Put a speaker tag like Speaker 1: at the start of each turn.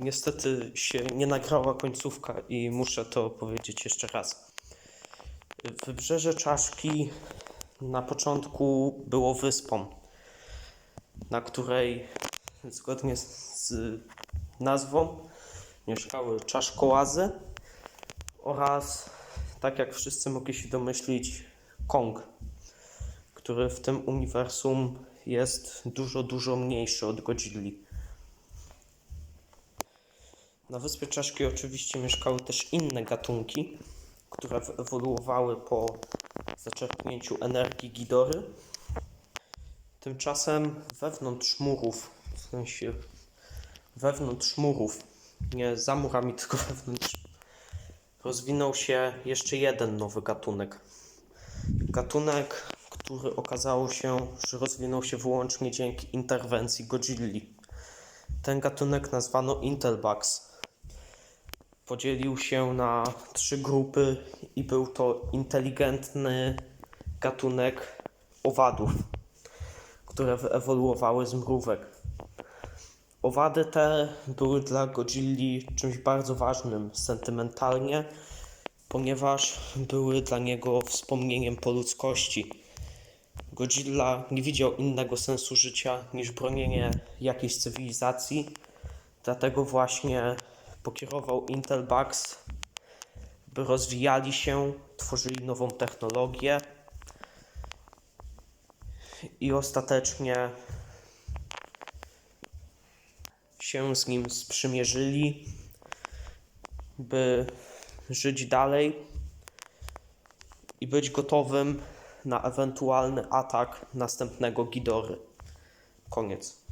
Speaker 1: Niestety się nie nagrała końcówka i muszę to powiedzieć jeszcze raz. Wybrzeże Czaszki na początku było wyspą, na której zgodnie z nazwą mieszkały czaszkołazy oraz, tak jak wszyscy mogli się domyślić, Kong, który w tym uniwersum jest dużo, dużo mniejszy od Godzilli. Na wyspie Czaszki oczywiście mieszkały też inne gatunki, które ewoluowały po zaczerpnięciu energii Gidory. Tymczasem wewnątrz murów, w sensie wewnątrz murów, nie za murami, tylko wewnątrz, rozwinął się jeszcze jeden nowy gatunek. Gatunek, który okazało się, że rozwinął się wyłącznie dzięki interwencji Godzilli. Ten gatunek nazwano Intelbugs. Podzielił się na trzy grupy i był to inteligentny gatunek owadów, które wyewoluowały z mrówek. Owady te były dla Godzilli czymś bardzo ważnym sentymentalnie, ponieważ były dla niego wspomnieniem po ludzkości. Godzilla nie widział innego sensu życia niż bronienie jakiejś cywilizacji, dlatego właśnie pokierował Intelbugs, by rozwijali się, tworzyli nową technologię i ostatecznie się z nim sprzymierzyli, by żyć dalej i być gotowym na ewentualny atak następnego Gidory. Koniec.